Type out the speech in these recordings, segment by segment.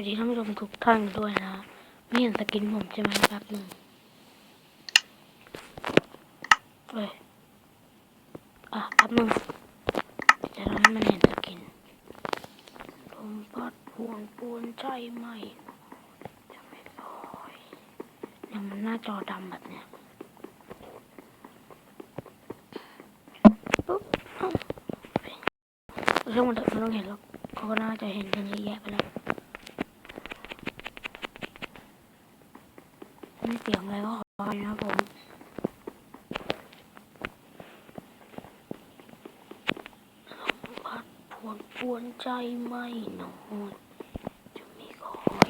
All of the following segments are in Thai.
วัสดีท่านผู้ชมทุกท่านด้วยนะไม่เห็นสกินผมใช่ไหมแป๊บหนึ่งเอ้ยอะแป๊บหนึ่งจะทำให้มันเห็นสกินลมพัดพวนปวนใจไหมจะไม่ปล่อยเนี่ยมันหน้าจอดำแบบเนี้ยปุ๊บเอ้าเรื่องมันไม่ต้องเห็นหรอกเขาก็น่าจะเห็นกันเยอะแยะไปแล้ว มีเสียงอะไรก็ขออภัยนะครับผมพัดพวนปวนใจไม่นอนจะมีคอย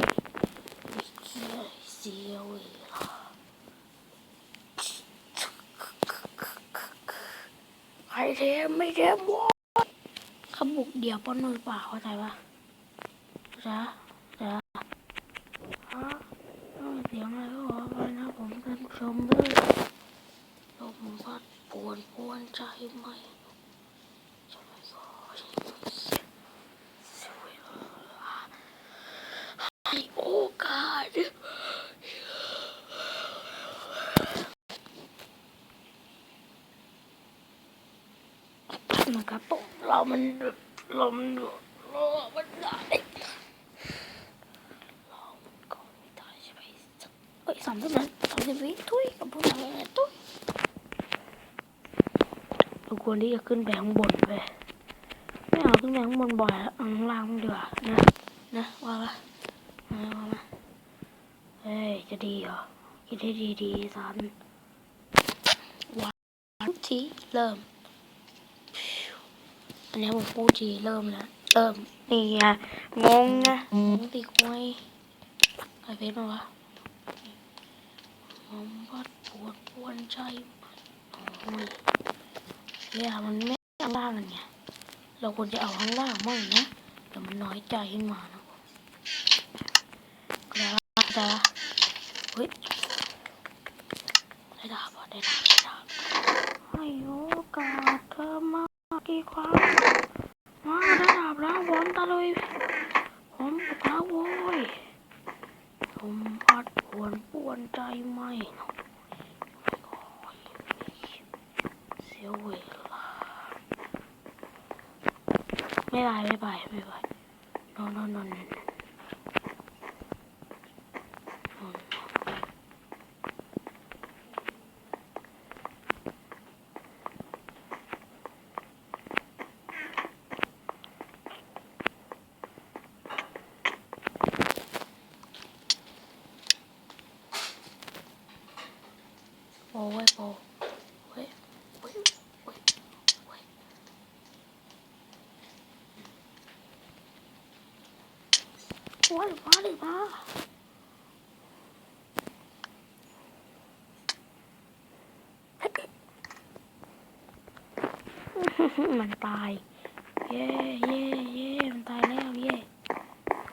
มีเกียเสียเวลาใครเทมไม่เทมวะขบุกเดี่ยวป้อนมือเปล่าเข้าใจปะจ๊ะจ๊ะฮะ ต้องเสียงอะไรก็ขอไปนะผมท่านผู้ชมด้วยลมพั ดปวนปวนใจไหมจะไม่ขอเสียเวลาให้โอกาสนะครับผม เรามันเรามันเรามันได้ก็ไม่ได้ใช่ไหมสักเอ้ยสามสิบนั้นสามสิบวิทุยกับพวกเราเนี่ยทุยเราควรที่จะขึ้นไปข้างบนไปไม่เอาขึ้นไปข้างบนบ่อยแล้วเอาข้างล่างมันดีกว่านะนะว่าปะมามามาเฮ้ยจะดีเหรอคิดให้ดีดีๆสันวันที่เริ่มอันนี้ผมพูดทีเริ่มแล้วเริ่มนี่ไงงงไงงงติคุยใครเพชรมาวะผมวัดปวดปวนใจโอ้ย เนี่ยมันไม่ข้างล่างกันไงเราควรจะเอาข้างล่างมั่งนะเดี๋ยวมันน้อยใจขึ้นมานะก็แล้วจะเฮ้ยได้ดาบอะได้ดาบได้ดาบให้โอกาสเธอมากี่ครั้งมาได้ดาบแล้ววอนตะลุยผมปะทะโว้ยลมพัดปวนปวนใจไหมเสียเวลา ไม่ไปไม่ไปไม่ไปนอนนอนนอนนอนโอ้ยโอ้เว้ยเว้ยเว้ยเว้ย โอ้ยมาดิมามันตาย เย่เย่เย่มันตายแล้วเย่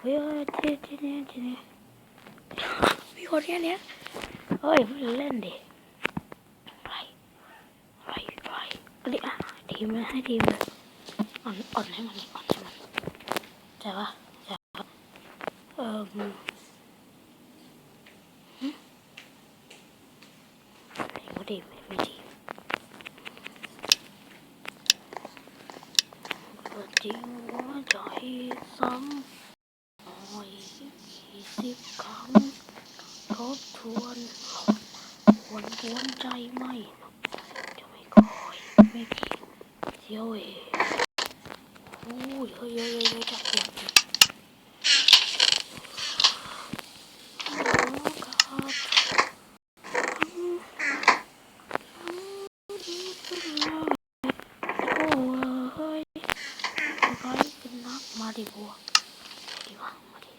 เฮ้ยเจ๊เจ๊เจ๊เจ๊มีคนแค่เนี้ยเฮ้ยเล่นดิไปไปไปเดี๋ยวทีมให้ทีมเลยอ่อนอ่อนให้มันอ่อนให้มันใช่ปะใช่ปะเออหึไม่ก็ดีไม่ไม่ดีก็จริงว่าใจซ้ำหน่อยกี่สิบครั้งทบทวนหวนวนใจไม่จะไม่คอยไม่ผิดเสียวเองโอ้ยเฮ้ยเฮ้ยเฮ้ยจับปวดจับโอ้ครับโอ้เฮ้ยไปเป็นนักมาดิบัวดีวะมาดิ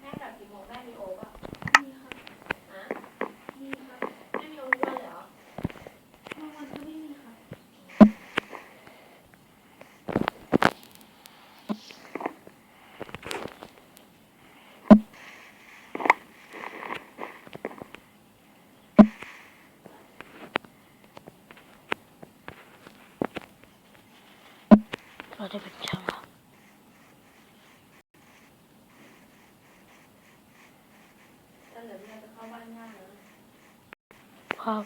แม่กลับกี่โมง เราจะเป็นแชมป์แล้วถ้าเหลือพี่จะเข้าบ้านง่ายเลยครับ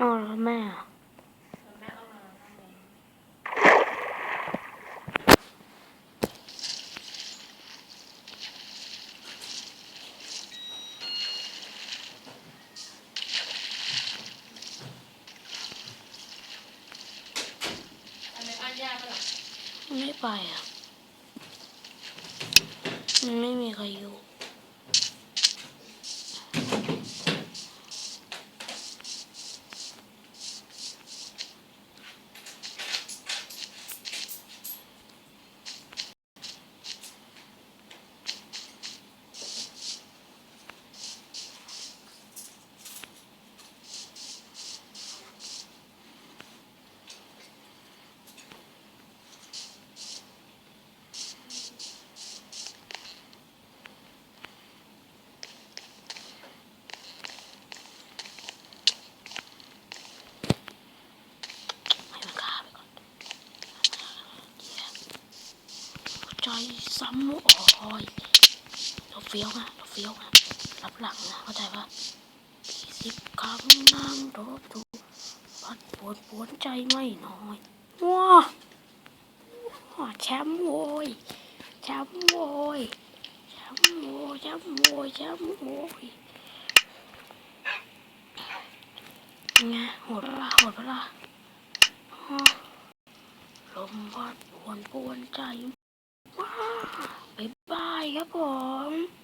อ้าวแล้วแม่อะ แล้วแม่เอามาทำไงอันนี้บ้านย่าปะล่ะ ไม่ไปอะ มันไม่มีใครอยู่ ให้มันฆ่าไปก่อนใจ ซ้ำโอ้ยเราเฟี้ยวนะเราเฟี้ยวนะรับหลังนะเข้าใจปะสิบครั้งนั่งรบดูพัดปวดปวนใจไม่น้อยว้าว้าแชมป์โวยแชมป์โวยแชมป์โวยแชมป์โวยแชมป์โวยไงโหดปะล่ะโหดปะล่ะลมพัดปวนปวนใจ ว้